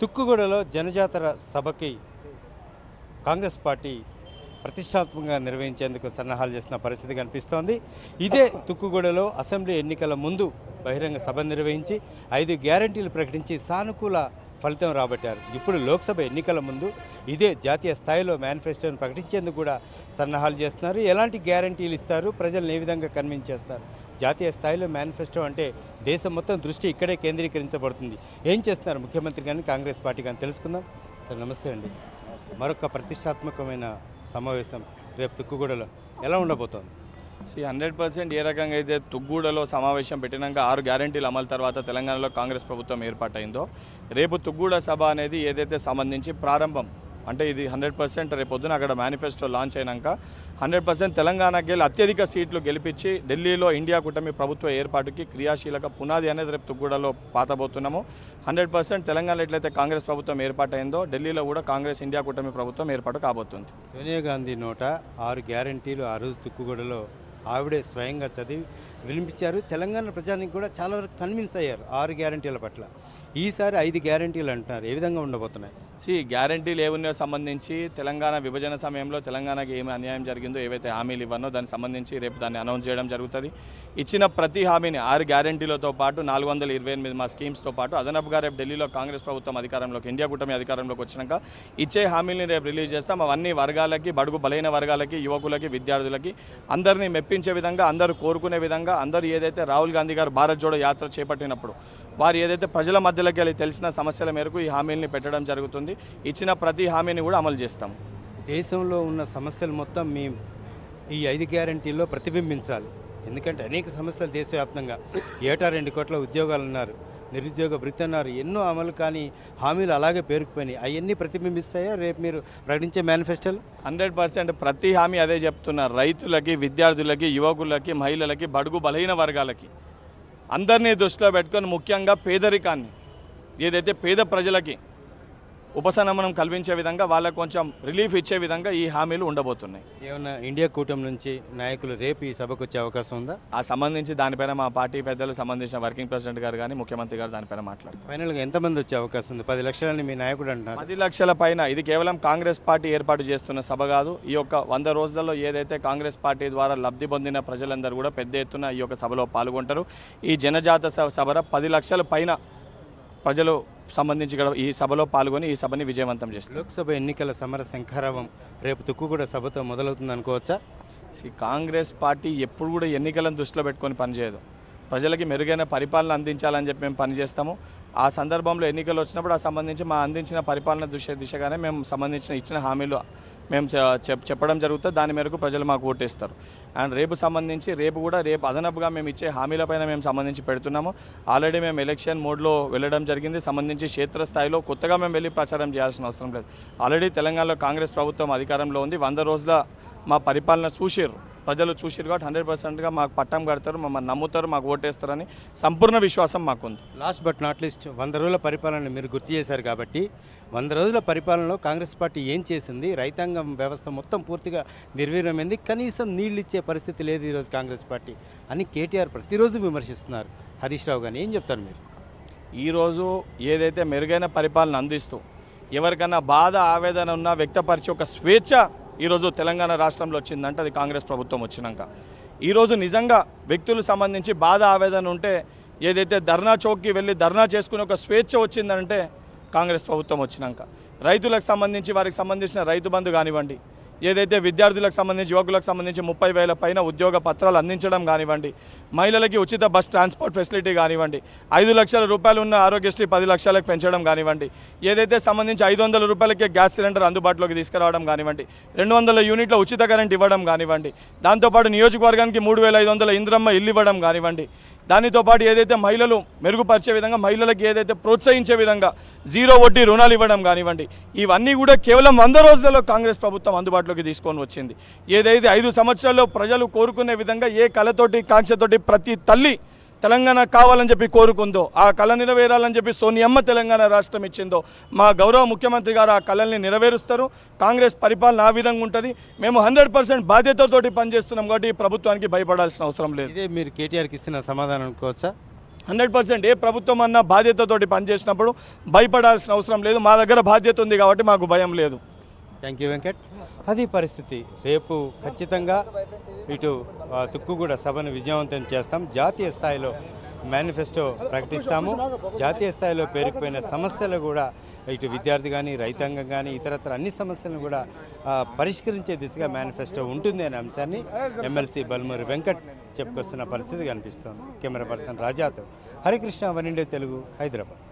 తుక్కుగూడలో జనజాతర సభకి కాంగ్రెస్ పార్టీ ప్రతిష్టాత్మకంగా నిర్వహించేందుకు సన్నాహాలు చేసిన పరిస్థితి కనిపిస్తోంది. ఇదే తుక్కుగూడలో అసెంబ్లీ ఎన్నికల ముందు బహిరంగ సభ నిర్వహించి ఐదు గ్యారంటీలు ప్రకటించి సానుకూల ఫలితం రాబట్టారు. ఇప్పుడు లోక్సభ ఎన్నికల ముందు ఇదే జాతీయ స్థాయిలో మేనిఫెస్టోను ప్రకటించేందుకు కూడా సన్నాహాలు చేస్తున్నారు. ఎలాంటి గ్యారంటీలు ఇస్తారు? ప్రజలను ఏ విధంగా కన్విన్స్ చేస్తారు? జాతీయ స్థాయిలో మేనిఫెస్టో అంటే దేశం మొత్తం దృష్టి ఇక్కడే కేంద్రీకరించబడుతుంది. ఏం చేస్తున్నారు ముఖ్యమంత్రి కానీ కాంగ్రెస్ పార్టీ కానీ తెలుసుకుందాం. సార్ నమస్తే అండి. మరొక ప్రతిష్టాత్మకమైన సమావేశం రేపు తుక్కుగూడలో ఎలా ఉండబోతోంది? సి హండ్రెడ్ పర్సెంట్ ఏ రకంగా అయితే తుగ్గూడలో సమావేశం పెట్టినాక ఆరు గ్యారంటీలు అమలు తర్వాత తెలంగాణలో కాంగ్రెస్ ప్రభుత్వం ఏర్పాటైందో రేపు తుగ్గూడ సభ అనేది ఏదైతే సంబంధించి ప్రారంభం అంటే ఇది హండ్రెడ్ పర్సెంట్ రేపు పొద్దున అక్కడ మేనిఫెస్టో లాంచ్ అయినాక హండ్రెడ్ పర్సెంట్ తెలంగాణకి వెళ్ళి అత్యధిక సీట్లు గెలిపించి ఢిల్లీలో ఇండియా కూటమి ప్రభుత్వ ఏర్పాటుకి క్రియాశీలక పునాది అనేది రేపు తుగ్గూడలో పాతబోతున్నాము. హండ్రెడ్ పర్సెంట్ తెలంగాణలో ఎట్లయితే కాంగ్రెస్ ప్రభుత్వం ఏర్పాటైందో ఢిల్లీలో కూడా కాంగ్రెస్ ఇండియా కూటమి ప్రభుత్వం ఏర్పాటు కాబోతుంది. సోనియా గాంధీ నోట ఆరు గ్యారంటీలు ఆ రోజు తుక్కుగూడలో ఆవిడే స్వయంగా చదివి వినిపించారు. తెలంగాణ ప్రజానికి కూడా చాలా వరకు కన్విన్స్ అయ్యారు ఆరు గ్యారంటీల పట్ల. ఈసారి ఐదు గ్యారంటీలు అంటున్నారు. ఏ విధంగా ఉండబోతున్నాయి? సి గ్యారంటీలు ఏమున్నా సంబంధించి తెలంగాణ విభజన సమయంలో తెలంగాణకి ఏమి అన్యాయం జరిగిందో ఏవైతే హామీలు ఇవ్వనో దానికి సంబంధించి రేపు దాన్ని అనౌన్స్ చేయడం జరుగుతుంది. ఇచ్చిన ప్రతి హామీని ఆరు గ్యారంటీలతో పాటు నాలుగు వందల ఇరవై ఎనిమిది మా స్కీమ్స్తో పాటు అదనపుగా రేపు ఢిల్లీలో కాంగ్రెస్ ప్రభుత్వం అధికారంలోకి ఇండియా కూటమి అధికారంలోకి వచ్చినాక ఇచ్చే హామీలని రేపు రిలీజ్ చేస్తాం. అవన్నీ వర్గాలకి బడుగు బలైన వర్గాలకి యువకులకి విద్యార్థులకి అందరినీ మెప్పించే విధంగా అందరూ కోరుకునే విధంగా అందరూ ఏదైతే రాహుల్ గాంధీ గారు భారత్ జోడో యాత్ర చేపట్టినప్పుడు వారు ఏదైతే ప్రజల మధ్యలోకి వెళ్ళి తెలిసిన సమస్యల మేరకు ఈ హామీలని పెట్టడం జరుగుతుంది. ఇచ్చిన ప్రతి హామీని కూడా అమలు చేస్తాం. దేశంలో ఉన్న సమస్యలు మొత్తం మీ ఈ ఐదు గ్యారంటీల్లో ప్రతిబింబించాలి. ఎందుకంటే అనేక సమస్యలు దేశవ్యాప్తంగా. ఏటా రెండు కోట్ల ఉద్యోగాలు ఉన్నారు. నిరుద్యోగ భృతి అన్నారు. ఎన్నో అమలు కానీ హామీలు అలాగే పేరుకుపోయినాయి. అవన్నీ ప్రతిబింబిస్తాయా? రేపు మీరు ప్రకటించే మేనిఫెస్టోలు? హండ్రెడ్ పర్సెంట్ ప్రతి హామీ అదే చెప్తున్నారు రైతులకి విద్యార్థులకి యువకులకి మహిళలకి బడుగు బలహీన వర్గాలకి. అందరినీ దృష్టిలో పెట్టుకొని ముఖ్యంగా పేదరికాన్ని ఏదైతే పేద ప్రజలకి ఉపశమనం కల్పించే విధంగా వాళ్ళకు కొంచెం రిలీఫ్ ఇచ్చే విధంగా ఈ హామీలు ఉండబోతున్నాయి. ఏమన్నా ఇండియా కూటమి నుంచి నాయకులు రేపు ఈ సభకు వచ్చే అవకాశం ఉందా? ఆ సంబంధించి దానిపైన మా పార్టీ పెద్దలు సంబంధించిన వర్కింగ్ ప్రెసిడెంట్ గారు కానీ ముఖ్యమంత్రి గారు దానిపైన మాట్లాడతారు. ఫైనల్గా ఎంతమంది వచ్చే అవకాశం ఉంది? పది లక్షలని మీ నాయకుడు అంటున్నారు. పది లక్షల పైన ఇది కేవలం కాంగ్రెస్ పార్టీ ఏర్పాటు చేస్తున్న సభ కాదు. ఈ యొక్క వంద రోజులలో ఏదైతే కాంగ్రెస్ పార్టీ ద్వారా లబ్ధి పొందిన ప్రజలందరూ కూడా పెద్ద ఎత్తున ఈ యొక్క సభలో పాల్గొంటారు. ఈ జనజాత స- సభ పది లక్షల పైన ప్రజలు సంబంధించి ఈ సభలో పాల్గొని ఈ సభని విజయవంతం చేస్తారు. లోక్సభ ఎన్నికల సమర శంఖారావం రేపు తుక్కుగూడ సభతో మొదలవుతుంది అనుకోవచ్చా? ఈ కాంగ్రెస్ పార్టీ ఎప్పుడు కూడా ఎన్నికలను దృష్టిలో పెట్టుకొని పనిచేయదు. ప్రజలకి మెరుగైన పరిపాలన అందించాలని చెప్పి మేము పనిచేస్తాము. ఆ సందర్భంలో ఎన్నికలు వచ్చినప్పుడు ఆ సంబంధించి మా అందించిన పరిపాలన దిశ దిశగానే మేము సంబంధించిన ఇచ్చిన హామీలు మేము చెప్- చెప్పడం జరుగుతుంది. దాని మేరకు ప్రజలు మాకు ఓటేస్తారు. అండ్ రేపు సంబంధించి రేపు కూడా రేపు అదనపుగా మేము ఇచ్చే హామీలపైన మేము సంబంధించి పెడుతున్నాము. ఆల్రెడీ మేము ఎలక్షన్ మోడ్లో వెళ్ళడం జరిగింది. సంబంధించి క్షేత్రస్థాయిలో కొత్తగా మేము వెళ్ళి ప్రచారం చేయాల్సిన అవసరం లేదు. ఆల్రెడీ తెలంగాణలో కాంగ్రెస్ ప్రభుత్వం అధికారంలో ఉంది. వంద రోజుల మా పరిపాలన చూసిర్రు. ప్రజలు చూసిర్రు కాబట్టి హండ్రెడ్ పర్సెంట్గా మాకు పట్టం కడతారు మమ్మల్ని నమ్ముతారు మాకు ఓటేస్తారని సంపూర్ణ విశ్వాసం మాకుంది. లాస్ట్ బట్ నాట్ లీస్ట్ వంద రోజుల పరిపాలన మీరు గుర్తు చేశారు కాబట్టి వంద రోజుల పరిపాలనలో కాంగ్రెస్ పార్టీ ఏం చేసింది రైతాంగం వ్యవస్థ మొత్తం పూర్తిగా నిర్వీర్యమైంది కనీసం నీళ్ళు ఇచ్చే పరిస్థితి లేదు ఈరోజు కాంగ్రెస్ పార్టీ అని కేటీఆర్ ప్రతిరోజు విమర్శిస్తున్నారు. హరీష్ రావు గారిని ఏం చెప్తారు మీరు? ఈరోజు ఏదైతే మెరుగైన పరిపాలన అందిస్తూ ఎవరికన్నా బాధ ఆవేదన ఉన్నా వ్యక్తపరిచే ఒక స్వేచ్ఛ ఈరోజు తెలంగాణ రాష్ట్రంలో వచ్చిందంటే అది కాంగ్రెస్ ప్రభుత్వం వచ్చినాక. ఈరోజు నిజంగా వ్యక్తులు సంబంధించి బాధ ఆవేదన ఉంటే ఏదైతే ధర్నా చౌక్కి వెళ్ళి ధర్నా చేసుకునే ఒక స్వేచ్ఛ వచ్చిందంటే కాంగ్రెస్ ప్రభుత్వం వచ్చినాక. రైతులకు సంబంధించి వారికి సంబంధించిన రైతు బంధు కానివ్వండి ఏదైతే విద్యార్థులకు సంబంధించి యువకులకు సంబంధించి ముప్పై వేల పైన ఉద్యోగ పత్రాలు అందించడం కానివ్వండి మహిళలకి ఉచిత బస్ ట్రాన్స్పోర్ట్ ఫెసిలిటీ కానివ్వండి ఐదు లక్షల రూపాయలు ఉన్న ఆరోగ్యశ్రీ పది లక్షలకు పెంచడం కానివ్వండి ఏదైతే సంబంధించి ఐదు వందల రూపాయలకే గ్యాస్ సిలిండర్ అందుబాటులోకి తీసుకురావడం కానివ్వండి రెండు వందల యూనిట్ల ఉచిత కరెంట్ ఇవ్వడం కానివ్వండి దాంతోపాటు నియోజకవర్గానికి మూడు వేల ఐదు వందల ఇంద్రమ్మ ఇల్లు ఇవ్వడం కానివ్వండి దానితో పాటు ఏదైతే మహిళలు మెరుగుపరిచే విధంగా మహిళలకు ఏదైతే ప్రోత్సహించే విధంగా జీరో వడ్డీ రుణాలు ఇవ్వడం కానివ్వండి ఇవన్నీ కూడా కేవలం వంద రోజులలో కాంగ్రెస్ ప్రభుత్వం అందుబాటులోకి తీసుకొని వచ్చింది. ఏదైతే ఐదు సంవత్సరాల్లో ప్రజలు కోరుకునే విధంగా ఏ కళతోటి కాంక్షతోటి ప్రతి తల్లి తెలంగాణ కావాలని చెప్పి కోరుకుందో ఆ కళ నెరవేరాలని చెప్పి సోనియమ్మ తెలంగాణ రాష్ట్రం ఇచ్చిందో మా గౌరవ ముఖ్యమంత్రి గారు ఆ కళల్ని నెరవేరుస్తారు. కాంగ్రెస్ పరిపాలన ఆ విధంగా ఉంటుంది. మేము హండ్రెడ్ పర్సెంట్ బాధ్యతతోటి పనిచేస్తున్నాం కాబట్టి ఈ ప్రభుత్వానికి భయపడాల్సిన అవసరం లేదు. ఇదే మీరు కేటీఆర్కి ఇస్తున్న సమాధానం అనుకోవచ్చా? హండ్రెడ్ పర్సెంట్ ఏ ప్రభుత్వం అన్న బాధ్యతతోటి పనిచేసినప్పుడు భయపడాల్సిన అవసరం లేదు. మా దగ్గర బాధ్యత ఉంది కాబట్టి మాకు భయం లేదు. Thank you Venkat. అది పరిస్థితి. రేపు ఖచ్చితంగా ఇటు తుక్కుగూడ సభను విజయవంతం చేస్తాం. జాతీయ స్థాయిలో మేనిఫెస్టో ప్రకటిస్తాము. జాతీయ స్థాయిలో పేరుకుపోయిన సమస్యలు కూడా ఇటు విద్యార్థి కానీ రైతాంగం కానీ ఇతరత్ర అన్ని సమస్యలను కూడా పరిష్కరించే దిశగా మేనిఫెస్టో ఉంటుంది అనే అంశాన్ని ఎమ్మెల్సీ బల్మూరి వెంకట్ చెప్పుకొస్తున్న పరిస్థితి కనిపిస్తోంది. కెమెరా పర్సన్ రాజాతో హరికృష్ణ వన్ ఇండియా తెలుగు హైదరాబాద్.